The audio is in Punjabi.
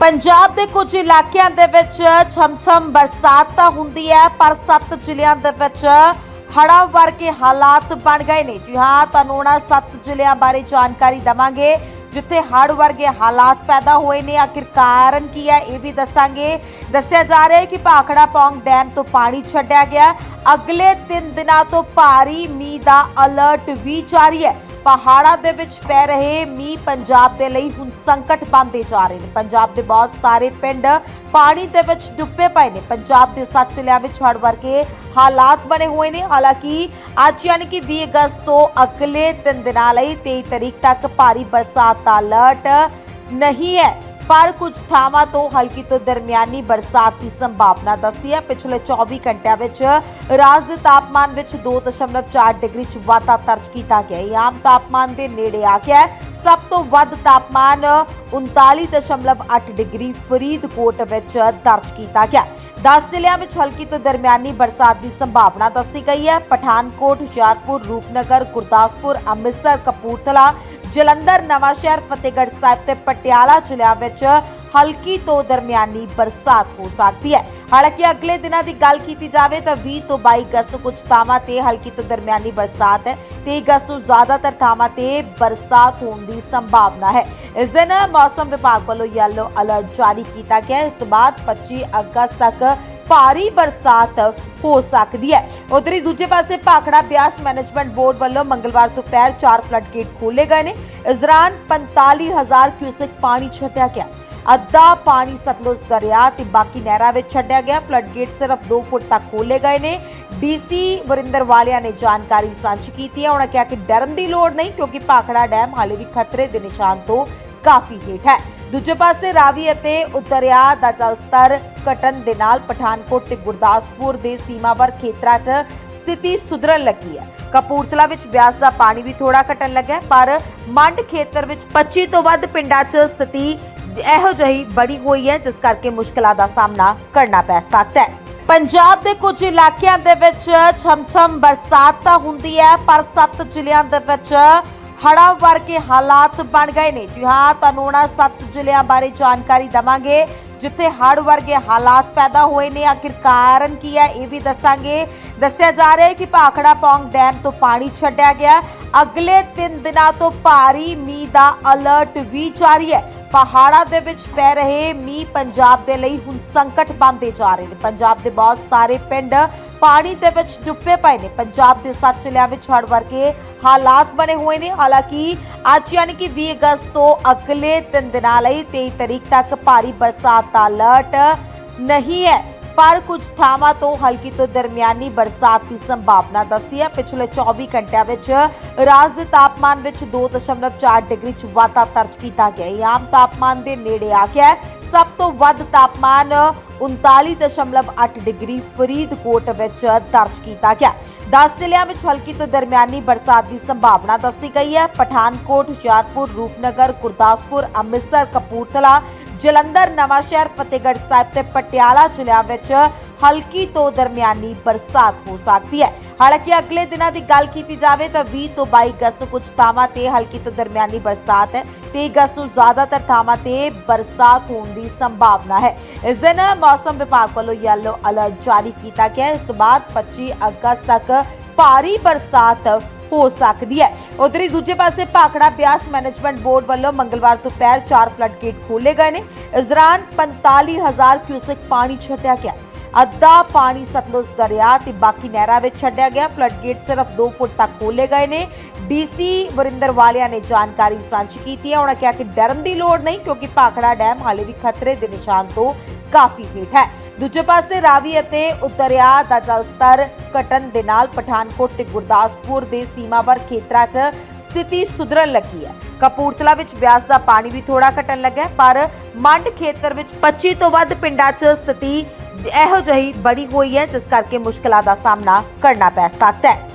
ਪੰਜਾਬ ਦੇ ਕੁਝ ਇਲਾਕਿਆਂ ਦੇ ਵਿੱਚ ਛਮਛਮ ਬਰਸਾਤ ਤਾਂ ਹੁੰਦੀ ਹੈ, ਪਰ ਸੱਤ ਜ਼ਿਲ੍ਹਿਆਂ ਦੇ ਵਿੱਚ ਹੜ੍ਹਾਂ ਵਰਗੇ ਹਾਲਾਤ ਬਣ ਗਏ ਨੇ। ਜੀ ਹਾਂ, ਤੁਹਾਨੂੰ ਉਹਨਾਂ ਸੱਤ ਜ਼ਿਲ੍ਹਿਆਂ ਬਾਰੇ ਜਾਣਕਾਰੀ ਦਵਾਂਗੇ, ਜਿੱਥੇ ਹੜ੍ਹ ਵਰਗੇ ਹਾਲਾਤ ਪੈਦਾ ਹੋਏ ਨੇ। ਆਖਿਰ ਕਾਰਨ ਕੀ ਹੈ, ਇਹ ਵੀ ਦੱਸਾਂਗੇ। ਦੱਸਿਆ ਜਾ ਰਿਹਾ ਹੈ ਕਿ ਭਾਖੜਾ ਪੌਂਗ ਡੈਮ ਤੋਂ ਪਾਣੀ ਛੱਡਿਆ ਗਿਆ। ਅਗਲੇ 3 ਦਿਨਾਂ ਤੋਂ ਭਾਰੀ ਮੀਂਹ ਦਾ ਅਲਰਟ ਵੀ ਜਾਰੀ ਹੈ। ਪਹਾੜਾਂ ਦੇ ਵਿੱਚ ਪੈ ਰਹੇ ਮੀਂਹ ਪੰਜਾਬ ਦੇ ਲਈ ਹੁਣ ਸੰਕਟ ਬਣਦੇ ਜਾ ਰਹੇ ਨੇ। ਪੰਜਾਬ ਦੇ ਬਹੁਤ ਸਾਰੇ ਪਿੰਡ ਪਾਣੀ ਦੇ ਵਿੱਚ ਡੁੱਬੇ ਪਏ ਨੇ। ਪੰਜਾਬ ਦੇ ਸੱਤ ਜ਼ਿਲ੍ਹਿਆਂ ਵਿੱਚ ਹੜ੍ਹ ਵਰਗੇ ਹਾਲਾਤ ਬਣੇ ਹੋਏ ਨੇ। ਹਾਲਾਂਕਿ ਅੱਜ ਯਾਨੀ ਕਿ 20 ਅਗਸਤ ਤੋਂ ਅਗਲੇ 3 ਦਿਨਾਂ ਲਈ 23 ਤਰੀਕ ਤੱਕ ਭਾਰੀ ਬਰਸਾਤ ਦਾ ਅਲਰਟ ਨਹੀਂ ਹੈ। ਪਰ ਕੁਝ ਥਾਵਾਂ ਤੋਂ ਹਲਕੀ ਤੋਂ ਦਰਮਿਆਨੀ ਬਰਸਾਤ ਦੀ ਸੰਭਾਵਨਾ ਦੱਸੀ ਹੈ। ਪਿਛਲੇ 24 ਘੰਟਿਆਂ ਵਿੱਚ ਰਾਜ ਦੇ ਤਾਪਮਾਨ ਵਿੱਚ 2.4 ਡਿਗਰੀ ਚ ਵਾਧਾ ਦਰਜ ਕੀਤਾ ਗਿਆ। ਇਹ ਆਮ ਤਾਪਮਾਨ ਦੇ ਨੇੜੇ ਆ ਗਿਆ ਸਭ ਤੋਂ ਵੱਧ ਤਾਪਮਾਨ 39.8 ਡਿਗਰੀ ਫਰੀਦਕੋਟ ਵਿੱਚ ਦਰਜ ਕੀਤਾ ਗਿਆ। 10 ਜ਼ਿਲ੍ਹਿਆਂ ਵਿੱਚ ਹਲਕੀ ਤੋਂ ਦਰਮਿਆਨੀ ਬਰਸਾਤ ਦੀ ਸੰਭਾਵਨਾ ਦੱਸੀ ਗਈ ਹੈ। ਪਠਾਨਕੋਟ, ਹੁਸ਼ਿਆਰਪੁਰ, ਰੂਪਨਗਰ, ਗੁਰਦਾਸਪੁਰ, ਅੰਮ੍ਰਿਤਸਰ, ਕਪੂਰਥਲਾ, ਜਲੰਧਰ, ਨਵਾਂਸ਼ਹਿਰ, ਫਤਿਹਗੜ੍ਹ ਸਾਹਿਬ ਤੇ ਪਟਿਆਲਾ ਜ਼ਿਲ੍ਹਿਆਂ ਵਿੱਚ ਹਲਕੀ ਤੋਂ ਦਰਮਿਆਨੀ ਬਰਸਾਤ ਹੋ ਸਕਦੀ ਹੈ। ਹਾਲਾਂਕਿ ਅਗਲੇ ਦਿਨਾਂ ਦੀ ਗੱਲ ਕੀਤੀ ਜਾਵੇ ਤਾਂ 20 ਤੋਂ 22 ਅਗਸਤ ਕੁਝ ਥਾਵਾਂ ਤੇ ਹਲਕੀ ਤੋਂ ਦਰਮਿਆਨੀ ਬਰਸਾਤ ਹੈ। ਤੇ ਅਗਸਤ ਤੋਂ ਜ਼ਿਆਦਾਤਰ ਥਾਵਾਂ ਤੇ ਬਰਸਾਤ ਹੋਣ ਦੀ ਸੰਭਾਵਨਾ ਹੈ। ਇਸ ਦਿਨ ਮੌਸਮ ਵਿਭਾਗ ਵੱਲੋਂ ਯੈਲੋ ਅਲਰਟ ਜਾਰੀ ਕੀਤਾ ਗਿਆ ਇਸ ਤੋਂ ਬਾਅਦ 25 ਅਗਸਤ ਤੱਕ ਭਾਰੀ ਬਰਸਾਤ ਹੋ ਸਕਦੀ ਹੈ। ਉਧਰ ਹੀ ਦੂਜੇ ਪਾਸੇ ਭਾਖੜਾ ਬਿਆਸ ਮੈਨੇਜਮੈਂਟ ਬੋਰਡ ਵੱਲੋਂ ਮੰਗਲਵਾਰ ਦੁਪਹਿਰ 4 ਫਲੱਡ ਗੇਟ ਖੋਲੇ ਗਏ ਨੇ। ਇਸ ਦੌਰਾਨ 45000 ਕਿਊਸੈਕ ਪਾਣੀ ਛੱਡਿਆ ਗਿਆ। ਅੱਧਾ ਪਾਣੀ ਸਤਲੁਜ ਦਰਿਆ ਤੇ ਬਾਕੀ ਨਹਿਰਾਂ ਵਿੱਚ ਛੱਡਿਆ ਗਿਆ। ਫਲੱਡ ਗੇਟ ਸਿਰਫ 2 ਫੁੱਟ ਤੱਕ ਖੋਲੇ ਗਏ ਨੇ। ਡੀਸੀ ਵਰਿੰਦਰ ਵਾਲਿਆ ਨੇ ਜਾਣਕਾਰੀ ਸਾਂਝੀ ਕੀਤੀ ਹੈ। ਉਹਨਾਂ ਕਿਹਾ ਕਿ ਡਰਨ ਦੀ ਲੋੜ ਨਹੀਂ ਕਿਉਂਕਿ ਭਾਖੜਾ ਡੈਮ ਹਾਲੇ ਵੀ ਖਤਰੇ ਦੇ ਨਿਸ਼ਾਨ ਤੋਂ ਕਾਫੀ ਹੇਠ ਹੈ। ਦੂਜੇ ਪਾਸੇ ਰਾਵੀ ਅਤੇ ਉਤਰਿਆ ਦਾ ਜਲਸਤਰ ਘਟਣ ਦੇ ਨਾਲ ਪਠਾਨਕੋਟ ਤੇ ਗੁਰਦਾਸਪੁਰ ਦੇ ਸੀਮਾਵਰ ਖੇਤਰਾਂ 'ਚ ਸਥਿਤੀ ਸੁਧਰਨ ਲੱਗੀ ਹੈ। ਕਪੂਰਥਲਾ ਵਿੱਚ ਬਿਆਸ ਦਾ ਪਾਣੀ ਵੀ ਥੋੜਾ ਘਟਣ ਲੱਗਾ ਪਰ ਮੰਡ ਖੇਤਰ ਵਿੱਚ 25 ਤੋਂ ਵੱਧ ਪਿੰਡਾਂ 'ਚ ਸਥਿਤੀ ਇਹੋ ਜਿਹੀ ਬਣੀ ਹੋਈ ਹੈ, ਜਿਸ ਕਰਕੇ ਮੁਸ਼ਕਲਾਂ ਦਾ ਸਾਹਮਣਾ ਕਰਨਾ ਪੈ ਸਕਦਾ ਹੈ। ਪੰਜਾਬ ਦੇ ਕੁਝ ਇਲਾਕਿਆਂ ਦੇ ਵਿੱਚ ਛਮਛਮ ਬਰਸਾਤ ਤਾਂ ਹੁੰਦੀ ਹੈ, ਪਰ ਸੱਤ ਜ਼ਿਲ੍ਹਿਆਂ ਦੇ ਵਿੱਚ ਹੜ੍ਹਾਂ ਵਰਗੇ ਹਾਲਾਤ ਬਣ ਗਏ ਨੇ। ਜੀ ਹਾਂ, ਤੁਹਾਨੂੰ ਉਹਨਾਂ ਸੱਤ ਜ਼ਿਲ੍ਹਿਆਂ ਬਾਰੇ ਜਾਣਕਾਰੀ ਦਵਾਂਗੇ, ਜਿੱਥੇ ਹੜ੍ਹ ਵਰਗੇ ਹਾਲਾਤ ਪੈਦਾ ਹੋਏ ਨੇ। ਆਖਿਰ ਕਾਰਨ ਕੀ ਹੈ, ਇਹ ਵੀ ਦੱਸਾਂਗੇ। ਦੱਸਿਆ ਜਾ ਰਿਹਾ ਹੈ ਕਿ ਭਾਖੜਾ ਪੌਂਗ ਡੈਮ ਤੋਂ ਪਾਣੀ ਛੱਡਿਆ ਗਿਆ। ਅਗਲੇ 3 ਦਿਨਾਂ ਤੋਂ ਭਾਰੀ ਮੀਂਹ ਦਾ ਅਲਰਟ ਵੀ ਜਾਰੀ ਹੈ। ਪਹਾੜਾਂ ਦੇ ਵਿੱਚ ਪੈ ਰਹੇ ਮੀਂਹ ਪੰਜਾਬ ਦੇ ਲਈ ਹੁਣ ਸੰਕਟ ਬਣਦੇ ਜਾ ਰਹੇ ਨੇ। ਪੰਜਾਬ ਦੇ ਬਹੁਤ ਸਾਰੇ ਪਿੰਡ ਪਾਣੀ ਦੇ ਵਿੱਚ ਡੁੱਬੇ ਪਏ ਨੇ। ਪੰਜਾਬ ਦੇ ਸੱਤ ਜ਼ਿਲ੍ਹਿਆਂ ਵਿੱਚ ਹੜ੍ਹ ਵਰਗੇ ਹਾਲਾਤ ਬਣੇ ਹੋਏ ਨੇ। ਹਾਲਾਂਕਿ ਅੱਜ ਯਾਨੀ ਕਿ 20 ਅਗਸਤ ਤੋਂ ਅਗਲੇ 3 ਦਿਨਾਂ ਲਈ 23 ਤਰੀਕ ਤੱਕ ਭਾਰੀ ਬਰਸਾਤ ਦਾ ਅਲਰਟ ਨਹੀਂ ਹੈ। ਪਰ ਕੁਝ ਥਾਵਾਂ ਤੋਂ ਹਲਕੀ ਤੋਂ ਦਰਮਿਆਨੀ ਬਰਸਾਤ ਦੀ ਸੰਭਾਵਨਾ ਦੱਸੀ ਹੈ। ਪਿਛਲੇ 24 ਘੰਟਿਆਂ ਵਿੱਚ ਰਾਜ ਦੇ ਤਾਪਮਾਨ ਵਿੱਚ 2.4 ਡਿਗਰੀ ਚ ਵਾਧਾ ਦਰਜ ਕੀਤਾ ਗਿਆ ਹੈ। ਆਮ ਤਾਪਮਾਨ ਦੇ ਨੇੜੇ ਆ ਗਿਆ ਸਭ ਤੋਂ ਵੱਧ ਤਾਪਮਾਨ 39.8 ਡਿਗਰੀ ਫਰੀਦਕੋਟ ਵਿੱਚ ਦਰਜ ਕੀਤਾ ਗਿਆ। 10 ਜ਼ਿਲ੍ਹਿਆਂ ਵਿੱਚ ਹਲਕੀ ਤੋਂ ਦਰਮਿਆਨੀ ਬਰਸਾਤ ਦੀ ਸੰਭਾਵਨਾ ਦੱਸੀ ਗਈ ਹੈ। ਪਠਾਨਕੋਟ, ਹੁਸ਼ਿਆਰਪੁਰ, ਰੂਪਨਗਰ, ਗੁਰਦਾਸਪੁਰ, ਅੰਮ੍ਰਿਤਸਰ, ਕਪੂਰਥਲਾ, ਜਲੰਧਰ, ਨਵਾਂਸ਼ਹਿਰ, ਫਤਿਹਗੜ੍ਹ ਸਾਹਿਬ ਤੇ ਪਟਿਆਲਾ ਜ਼ਿਲ੍ਹਿਆਂ ਵਿੱਚ ਹਲਕੀ ਤੋਂ ਦਰਮਿਆਨੀ ਬਰਸਾਤ ਹੋ ਸਕਦੀ ਹੈ ਹਾਲਾਂਕਿ ਅਗਲੇ ਦਿਨਾਂ ਦੀ ਗੱਲ ਕੀਤੀ ਜਾਵੇ ਤਾਂ 20 ਤੋਂ 22 ਅਗਸਤ ਕੁਝ ਥਾਵਾਂ ਤੇ ਹਲਕੀ ਤੋਂ ਦਰਮਿਆਨੀ ਬਰਸਾਤ ਹੈ ਤੇ ਅਗਸਤ ਨੂੰ ਜ਼ਿਆਦਾਤਰ ਥਾਵਾਂ ਤੇ ਬਰਸਾਤ ਹੋਣ ਦੀ ਸੰਭਾਵਨਾ ਹੈ ਇਸ ਦਿਨ ਮੌਸਮ ਵਿਭਾਗ ਵੱਲੋਂ ਯੈਲੋ ਅਲਰਟ ਜਾਰੀ ਕੀਤਾ ਗਿਆ ਹੈ ਇਸ ਤੋਂ ਬਾਅਦ 25 ਅਗਸਤ ਤੱਕ ਭਾਰੀ ਬਰਸਾਤ ਹੋ ਸਕਦੀ ਹੈ ਉਧਰ ਹੀ ਦੂਜੇ ਪਾਸੇ ਭਾਖੜਾ ਬਿਆਸ ਮੈਨੇਜਮੈਂਟ ਬੋਰਡ ਵੱਲੋਂ ਮੰਗਲਵਾਰ ਦੁਪਹਿਰ 4 ਫਲੱਡ ਗੇਟ ਖੋਲੇ ਗਏ ਨੇ ਇਸ ਦੌਰਾਨ 45000 ਕਿਊਸੈਕ ਪਾਣੀ ਛੱਡਿਆ ਗਿਆ ਅੱਧਾ ਪਾਣੀ ਸਤਲੁਜ ਦਰਿਆ ਤੇ ਬਾਕੀ ਨਹਿਰਾਂ ਵਿੱਚ ਛੱਡਿਆ ਗਿਆ। ਫਲੱਡ ਗੇਟ ਸਿਰਫ 2 ਫੁੱਟ ਤੱਕ ਖੋਲੇ ਗਏ ਨੇ। ਡੀਸੀ ਵਰਿੰਦਰ ਵਾਲਿਆ ਨੇ ਜਾਣਕਾਰੀ ਸਾਂਝੀ ਕੀਤੀ ਹੈ। ਉਹਨਾਂ ਕਿਹਾ ਕਿ ਡਰਨ ਦੀ ਲੋੜ ਨਹੀਂ ਕਿਉਂਕਿ ਭਾਖੜਾ ਡੈਮ ਹਾਲੇ ਵੀ ਖਤਰੇ ਦੇ ਨਿਸ਼ਾਨ ਤੋਂ ਕਾਫੀ ਹੇਠ ਹੈ। ਦੂਜੇ ਪਾਸੇ ਰਾਵੀ ਅਤੇ ਉਤਰਿਆ ਦਾ ਜਲਸਤਰ ਘਟਣ ਦੇ ਨਾਲ ਪਠਾਨਕੋਟ ਤੇ ਗੁਰਦਾਸਪੁਰ ਦੇ ਸੀਮਾਵਰ ਖੇਤਰਾਂ 'ਚ ਸਥਿਤੀ ਸੁਧਰਨ ਲੱਗੀ ਹੈ। ਕਪੂਰਥਲਾ ਵਿੱਚ ਬਿਆਸ ਦਾ ਪਾਣੀ ਵੀ ਥੋੜਾ ਘਟਣ ਲੱਗਾ ਪਰ ਮੰਡ ਖੇਤਰ ਵਿੱਚ 25 ਤੋਂ ਵੱਧ ਪਿੰਡਾਂ 'ਚ ਸਥਿਤੀ ਇਹੋ ਜਿਹੀ ਬਣੀ ਹੋਈ ਹੈ ਜਿਸ ਕਰਕੇ ਮੁਸ਼ਕਲਾਂ ਦਾ ਸਾਹਮਣਾ ਕਰਨਾ ਪੈ ਸਕਦਾ ਹੈ।